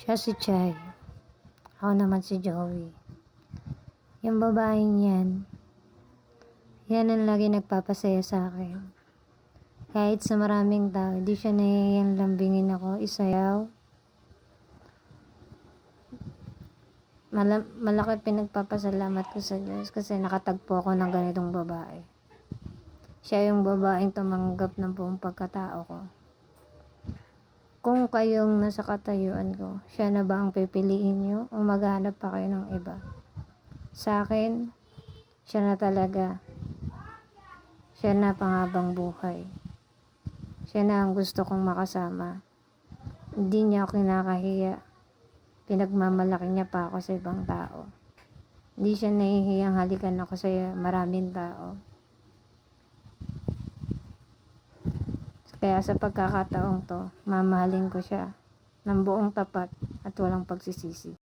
Siya si Chay. Ako naman si Joey. Yung babaeng yan, yan ang lagi nagpapasaya sa akin. Kahit sa maraming tao, di siya nahihiyang lambingin ako, isayaw. Mala- malaki pinagpapasalamat ko sa Diyos kasi nakatagpo ako ng ganitong babae. Siya yung babaeng tumanggap ng buong pagkatao ko. Kung kayong nasa katayuan ko, siya na ba ang pipiliin nyo o maghanap pa kayo ng iba? Sa akin, siya na talaga. Siya na pangabang buhay. Siya na ang gusto kong makasama. Hindi niya ako kinakahiya. Pinagmamalaki niya pa ako sa ibang tao. Hindi siya nahihiyang halikan ako sa maraming tao. Kaya sa pagkakataong to, mamahalin ko siya ng buong tapat at walang pagsisisi.